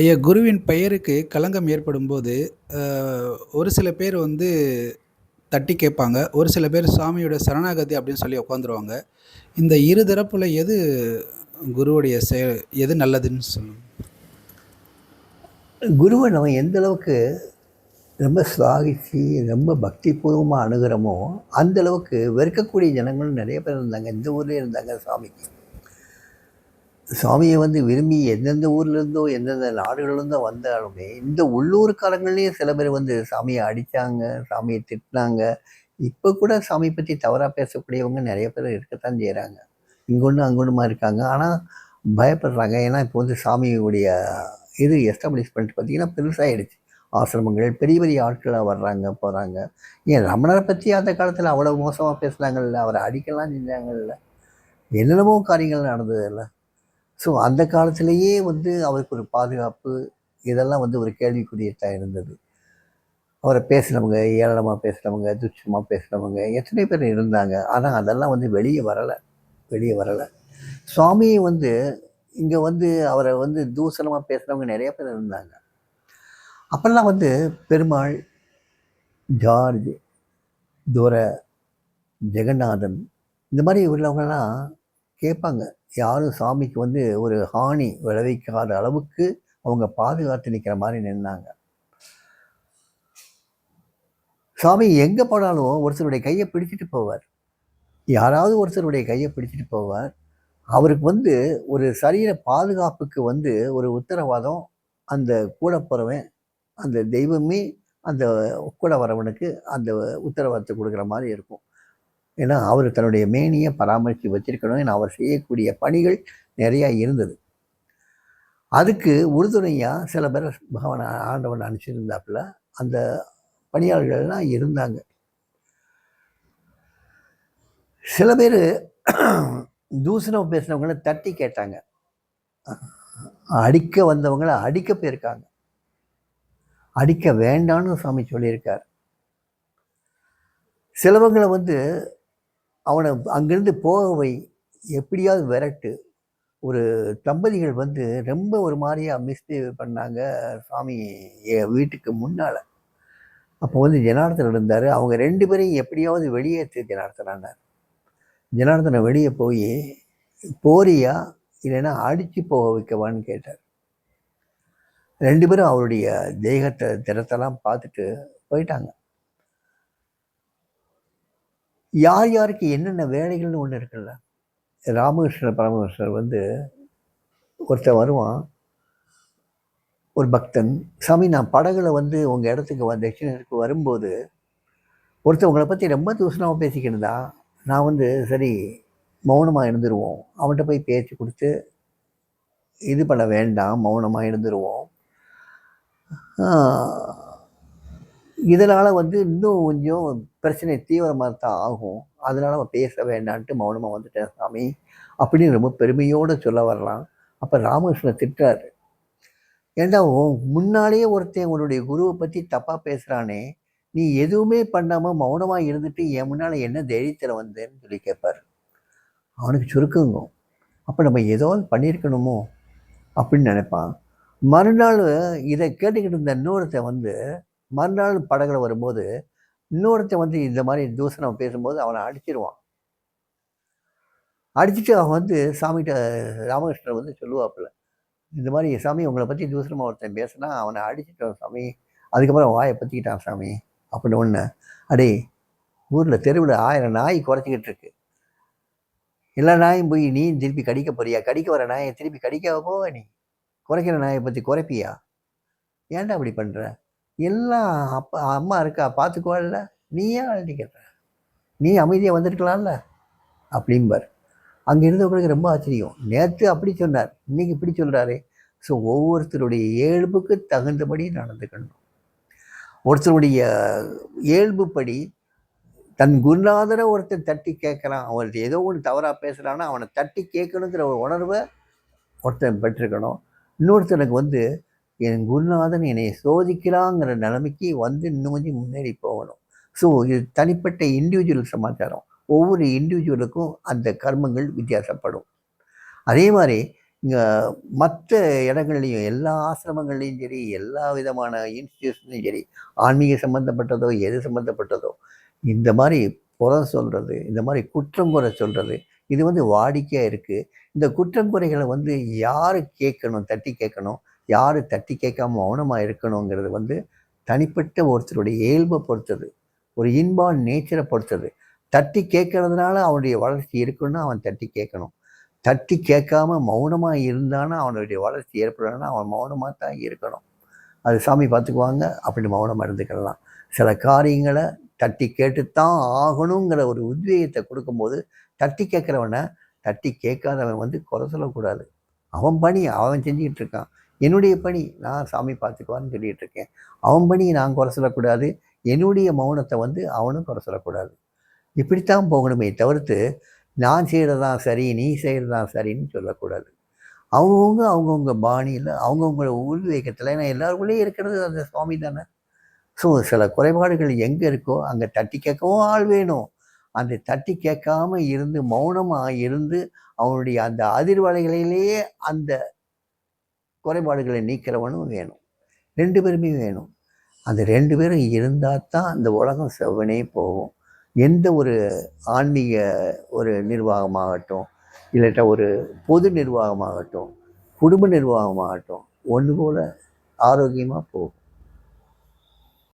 ஐயா குருவின் பெயருக்கு களங்கம் ஏற்படும்போது, ஒரு சில பேர் வந்து தட்டி கேட்பாங்க. ஒரு சில பேர் சாமியோட சரணாகதி அப்படின்னு சொல்லி உட்காந்துருவாங்க. இந்த இரு தரப்பில் எது குருவுடைய செயல் எது நல்லதுன்னு சொல்லுங்க? குருவை நம்ம எந்த அளவுக்கு ரொம்ப சுவாகிச்சு ரொம்ப பக்தி பூர்வமாக அந்த அளவுக்கு வெறுக்கக்கூடிய ஜனங்களும் நிறைய பேர் இருந்தாங்க. இந்த ஊர்லேயே இருந்தாங்க சாமிக்கு. சுவாமியை வந்து விரும்பி எந்தெந்த ஊர்லேருந்தோ, எந்தெந்த நாடுகள்லேருந்தோ வந்தாலுமே, இந்த உள்ளூர்காரங்கள்லயே சில பேர் வந்து சாமியை அடித்தாங்க சாமியை திட்டினாங்க இப்போ கூட சாமியை பற்றி தவறாக பேசக்கூடியவங்க நிறைய பேர் இருக்கத்தான் செய்கிறாங்க இங்கொன்று அங்கொன்றுமா இருக்காங்க. ஆனால் பயப்படுறாங்க. ஏன்னா, இப்போ வந்து சாமியுடைய இது எஸ்டாப்ளிஷ்மென்ட் பார்த்திங்கன்னா பெருசாயிடுச்சு. ஆசிரமங்கள் பெரிய பெரிய ஆட்களாக வர்றாங்க, போகிறாங்க ஏன் ரமணரை பற்றி அந்த காலத்தில் அவ்வளோ மோசமாக பேசுனாங்கல்ல. அவரை அடிக்கலாம் செஞ்சாங்கல்ல. என்னென்னமோ காரியங்கள் நடந்ததுல்ல. ஸோ அந்த காலத்திலேயே வந்து அவருக்கு ஒரு பாதுகாப்பு, இதெல்லாம் வந்து ஒரு கேள்விக்குரியதாக இருந்தது. அவரை பேசினவங்க, ஏளனமாக பேசினவங்க, துச்சமாக பேசினவங்க, எத்தனை பேர் இருந்தாங்க. ஆனால் அதெல்லாம் வந்து வெளியே வரலை வெளியே வரலை சுவாமியை வந்து இங்கே வந்து அவரை வந்து தூசணமாக பேசுகிறவங்க நிறைய பேர் இருந்தாங்க. அப்போல்லாம் வந்து பெருமாள், ஜார்ஜ், துரை, ஜெகநாதன் இந்த மாதிரி உள்ளவங்கெல்லாம் கேட்பாங்க. யாரும் சாமிக்கு வந்து ஒரு ஹானி விளைவிக்காத அளவுக்கு அவங்க பாதுகாத்து நிற்கிற மாதிரி நின்னாங்க. சாமி எங்கே போனாலும் ஒருத்தருடைய கையை பிடிச்சிட்டு போவார். யாராவது ஒருத்தருடைய கையை பிடிச்சிட்டு போவார். அவருக்கு வந்து ஒரு சரீர பாதுகாப்புக்கு வந்து ஒரு உத்தரவாதம் அந்த கூட போகிறவன் அந்த தெய்வமே அந்த கூட வரவனுக்கு அந்த உத்தரவாதத்தை கொடுக்குற மாதிரி இருக்கும். ஏன்னா, அவர் தன்னுடைய மேனியை பராமரித்து வச்சிருக்கணும். ஏன்னா, அவர் செய்யக்கூடிய பணிகள் நிறையா இருந்தது. அதுக்கு உறுதுணையாக சில பேர் பகவான் ஆண்டவன் அனுப்பிச்சிருந்தாப்புல. அந்த பணியாளர்கள்லாம் இருந்தாங்க. சில பேர் தூசணம் பேசினவங்கள தட்டி கேட்டாங்க. அடிக்க வந்தவங்கள அடிக்க போயிருக்காங்க. அடிக்க வேண்டான்னு சாமி சொல்லியிருக்கார். சிலவங்கள வந்து அவனை அங்கேருந்து போக வை, எப்படியாவது விரட்டு. ஒரு தம்பதிகள் வந்து ரொம்ப ஒரு மாதிரியாக மிஸ்பிஹேவ் பண்ணாங்க சாமி என் வீட்டுக்கு முன்னால் அப்போ வந்து ஜனார்தன் இருந்தார் அவங்க ரெண்டு பேரையும் எப்படியாவது வெளியேற்று ஜனார்தனான்னாரு. ஜனார்தனை வெளியே போய் போறியா? இல்லைன்னா அடித்து போக வைக்கவான்னு கேட்டார். ரெண்டு பேரும் அவருடைய தேகத்தை திறத்தெல்லாம் பார்த்துட்டு போயிட்டாங்க. யார் யாருக்கு என்னென்ன வேலைகள்னு ஒன்று இருக்குல்ல. ராமகிருஷ்ண பரமகிருஷ்ணர் வந்து ஒருத்தன் வருவான். ஒரு பக்தன், "சாமி நான் படகுல வந்து உங்கள் இடத்துக்கு வந்த தட்சிணத்துக்கு வரும்போது, ஒருத்தர் உங்களை பற்றி ரொம்ப தூசணமாக பேசிக்கிட்டு நான் வந்து சரி மௌனமாக இருந்துருவோம். அவன்கிட்ட போய் பேச்சு கொடுத்து இது பண்ண வேண்டாம். மௌனமாக இருந்துருவோம். இதனால் வந்து இன்னும் கொஞ்சம் பிரச்சனை தீவிரமாக தான் ஆகும். அதனால் அவன் பேச வேண்டான்ட்டு மௌனமாக வந்துட்டேன் சாமி." அப்படின்னு ரொம்ப பெருமையோட சொல்ல வரலாம் அப்போ ராமகிருஷ்ணன் திட்டுறாரு. "ஏன்டா முன்னாலேயே ஒருத்தன் உன்னுடைய குருவை பற்றி தப்பாக பேசுகிறானே நீ எதுவுமே பண்ணாமல் மௌனமாக இருந்துட்டு என் முன்னால் என்ன தைரியத்தில் வந்தேன்னு?" சொல்லி கேட்பாரு. அவனுக்கு சுருக்குங்கும். அப்போ நம்ம ஏதாவது பண்ணியிருக்கணுமோ? அப்படின்னு நினைப்பான் மறுநாள் இதை கேட்டுக்கிட்டு இருந்த இன்னொருத்தன் வந்து, மறுநாள் படகுல வரும்போது, இன்னொருத்தன் வந்து இந்த மாதிரி தூசணம் பேசும்போது அவனை அடிச்சிருவான். அடிச்சுட்டு அவன் வந்து சாமிகிட்ட ராமகிருஷ்ணர் வந்து சொல்லுவாப்புல. இந்த மாதிரி "சாமி உங்களை பற்றி தூசணமாக ஒருத்தன் பேசுனா அவனை அடிச்சிட்டான் சாமி. அதுக்கப்புறம் வாயை பற்றிக்கிட்டான் சாமி." அப்படின்னு ஒன்று "அடேய்! ஊரில் தெருவில் ஆயிரம் நாய் குறைச்சிக்கிட்டு இருக்கு. எல்லா நாயும் போய் நீ திருப்பி கடிக்க போறியா? கடிக்க வர நாயை திருப்பி கடிக்க போவ நீ? குறைக்கிற நாயை பற்றி குறைப்பியா ஏன்டா இப்படி பண்ணுற எல்லாம் அப்பா அம்மா இருக்கா பார்த்துக்குவாள்ல. நீ ஏன் அடிக்கிற? நீ அமைதியாக வந்திருக்கலாம்ல." அப்படிம்பார். அங்கே இருந்தவங்களுக்கு ரொம்ப ஆச்சரியம். நேற்று அப்படி சொன்னார். இன்றைக்கி இப்படி சொல்கிறாரே ஸோ ஒவ்வொருத்தருடைய இயல்புக்கு தகுந்தபடி நடந்துக்கணும். ஒருத்தருடைய இயல்புப்படி தன் குருநாதர ஒருத்தன் தட்டி கேட்குறான் அவர்கிட்ட ஏதோ ஒன்று தவறாக பேசுகிறான்னா அவனை தட்டி கேட்கணுங்கிற ஒரு உணர்வை ஒருத்தன் பெற்றிருக்கணும். இன்னொருத்தனுக்கு வந்து என் குருநாதன் என்னை சோதிக்கிறாங்கிற நிலைமைக்கு வந்து இன்னும் கொஞ்சம் முன்னேறி போகணும். ஸோ இது தனிப்பட்ட இண்டிவிஜுவல் சமாச்சாரம். ஒவ்வொரு இண்டிவிஜுவலுக்கும் அந்த கர்மங்கள் வித்தியாசப்படும். அதே மாதிரி இங்கே மற்ற இடங்கள்லையும் எல்லா ஆசிரமங்கள்லையும் சரி எல்லா விதமான இன்ஸ்டியூஷன்லையும் சரி ஆன்மீக சம்மந்தப்பட்டதோ எது சம்மந்தப்பட்டதோ இந்த மாதிரி புறம் சொல்கிறது இந்த மாதிரி குற்றம் குறை சொல்கிறது இது வந்து வாடிக்கையாக இருக்குது இந்த குற்றம் குறைகளை வந்து யார் கேட்கணும் தட்டி கேட்கணும் யார் தட்டி கேட்காம மௌனமாக இருக்கணுங்கிறது வந்து தனிப்பட்ட ஒருத்தருடைய இயல்பை பொறுத்தது. ஒரு இன்பான் நேச்சரை பொறுத்தது. தட்டி கேட்கறதுனால அவனுடைய வளர்ச்சி இருக்குன்னு அவன் தட்டி கேட்கணும். தட்டி கேட்காம மௌனமாக இருந்தானா அவனுடைய வளர்ச்சி ஏற்படணும்னா அவன் மௌனமாக தான் இருக்கணும். அது சாமி பார்த்துக்குவாங்க அப்படி மௌனமாக இருந்துக்கலாம். சில காரியங்களை தட்டி கேட்டுத்தான் ஆகணுங்கிற ஒரு உத்வேகத்தை கொடுக்கும்போது தட்டி கேட்குறவனை தட்டி கேட்காதவன் வந்து குறை சொல்லக்கூடாது. அவன் பணி அவன் செஞ்சுக்கிட்டு இருக்கான். என்னுடைய பணி நான் சாமி பார்த்துக்குவான்னு சொல்லிட்டு இருக்கேன் அவன் பணி நான் குறை சொல்லக்கூடாது. என்னுடைய மௌனத்தை வந்து அவனும் குறை சொல்லக்கூடாது. இப்படித்தான் போகணுமே தவிர்த்து நான் செய்கிறதான் சரி நீ செய்கிறதான் சரின்னு சொல்லக்கூடாது. அவங்கவுங்க அவங்கவுங்க பாணியில் அவங்கவுங்கள உள்வேகத்தில் ஏன்னா எல்லாருக்குள்ளேயும் இருக்கிறது அந்த சுவாமி தானே. ஸோ சில குறைபாடுகள் எங்கே இருக்கோ அங்கே தட்டி கேட்கவும் ஆள் வேணும். அந்த தட்டி கேட்காம இருந்து மௌனமாக இருந்து அவனுடைய அந்த அதிர்வலைகளிலேயே அந்த குறைபாடுகளை நீக்கிறவனும் வேணும். ரெண்டு பேருமே வேணும். அந்த ரெண்டு பேரும் இருந்தால் தான் அந்த உலகம் செவ்வனே போகும். எந்த ஒரு ஆன்மீக ஒரு நிர்வாகமாகட்டும் இல்லாட்டா ஒரு பொது நிர்வாகமாகட்டும் குடும்ப நிர்வாகமாகட்டும் ஒன்று போல் ஆரோக்கியமாக போகும்.